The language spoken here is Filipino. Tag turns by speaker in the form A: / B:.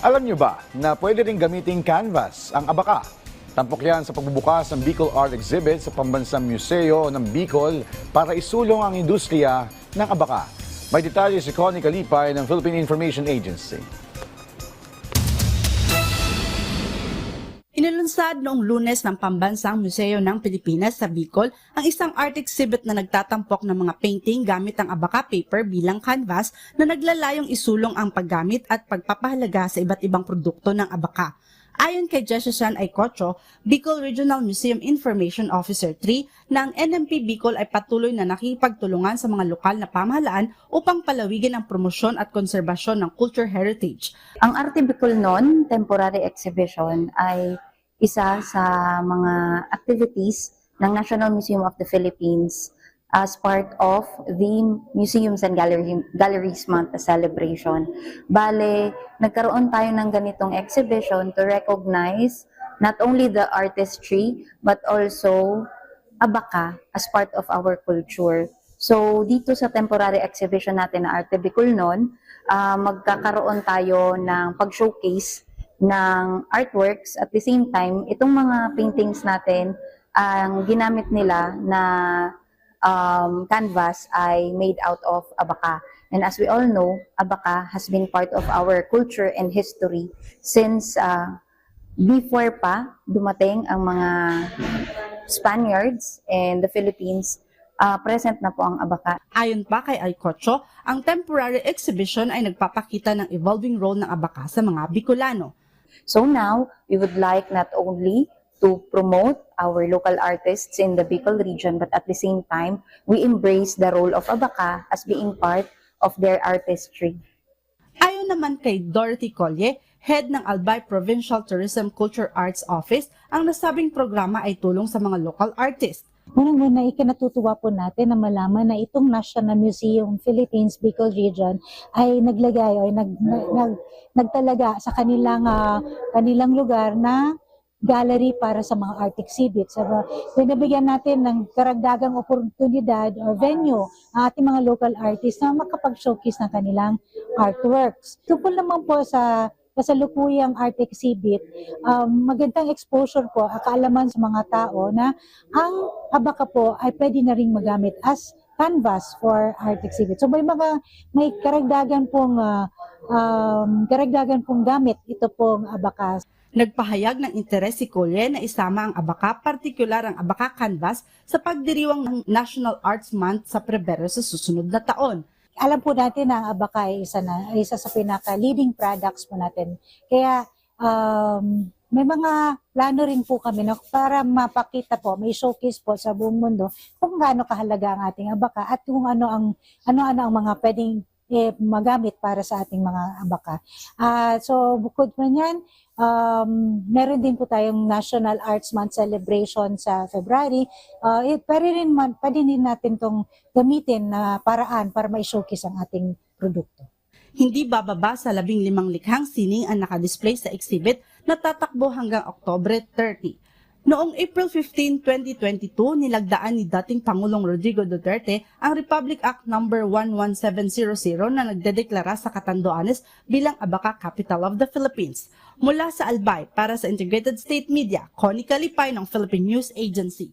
A: Alam nyo ba na pwede rin gamiting canvas ang abaka? Tampok yan sa pagbubukas ng Bicol Art Exhibit sa Pambansang Museo ng Bicol para isulong ang industriya ng abaka. May detalye si Connie Kalipay ng Philippine Information Agency.
B: Inilunsad noong lunes ng Pambansang Museo ng Pilipinas sa Bicol ang isang art exhibit na nagtatampok ng mga painting gamit ang abaka paper bilang canvas na naglalayong isulong ang paggamit at pagpapahalaga sa iba't ibang produkto ng abaka. Ayon kay Jessusan Aycocho, Bicol Regional Museum Information Officer 3, na ang NMP Bicol ay patuloy na nakipagtulungan sa mga lokal na pamahalaan upang palawigin ang promosyon at konserbasyon ng culture heritage.
C: Ang Arte Bicol noon, temporary exhibition, ay isa sa mga activities ng National Museum of the Philippines as part of the Museums and Galleries Month celebration. Bale, nagkaroon tayo ng ganitong exhibition to recognize not only the artistry but also abaka as part of our culture. So, dito sa temporary exhibition natin na Arte Bicol noon, ah, magkakaroon tayo ng pag-showcase ng artworks at the same time, itong mga paintings natin, ang ginamit nila na um, canvas ay made out of abaka. And as we all know, abaka has been part of our culture and history since uh, before pa dumating ang mga Spaniards and the Philippines, uh, present na po ang abaka.
B: Ayon pa kay Aycocho, ang temporary exhibition ay nagpapakita ng evolving role ng abaka sa mga Bicolano.
C: So now, we would like not only to promote our local artists in the Bicol region, but at the same time, we embrace the role of abaka as being part of their artistry.
B: Ayon naman kay Dorothy Colye, head ng Albay Provincial Tourism Culture Arts Office, ang nasabing programa ay tulong sa mga local artists.
D: Unang-una, ikinatutuwa po natin na malaman na itong National Museum Philippines Bicol Region ay naglagay o nag, nag, nag- nagtalaga sa kanilang ah, kanilang lugar na gallery para sa mga art exhibits. So, binibigyan natin ng karagdagang oportunidad or venue ang ating mga local artists na makapag-showcase ng kanilang artworks. Tungkol naman po sa kasalukuyang art exhibit, um, magandang exposure po, kaalaman sa mga tao na ang abaka po ay pwede na rin magamit as canvas for art exhibit. So may mga may karagdagan pong ah, um, karagdagan pong gamit ito pong abaka.
B: Nagpahayag ng interes si Colye na isama ang abaka, partikular ang abaka canvas, sa pagdiriwang ng National Arts Month sa Pebrero sa susunod na taon.
D: Alam po natin na ang abaka ay isa, na, isa sa pinaka-leading products po natin. Kaya um, may mga plano rin po kami no, para mapakita po, may showcase po sa buong mundo kung gaano kahalaga ang ating abaka at kung ano ang ano-ano ang mga pwedeng eh, magamit para sa ating mga abaka. Ah, so bukod po niyan, um, meron din po tayong National Arts Month celebration sa February. Uh, eh, pwede rin, man, pwede din natin tong gamitin na paraan para ma-showcase ang ating produkto.
B: Hindi bababa sa labing limang likhang sining ang nakadisplay sa exhibit na tatakbo hanggang Oktobre 30. Noong April 15, 2022, nilagdaan ni dating Pangulong Rodrigo Duterte ang Republic Act No. 11700 na nagdedeklara sa Catanduanes bilang Abaca Capital of the Philippines. Mula sa Albay para sa Integrated State Media, Connie Kalipay ng Philippine News Agency.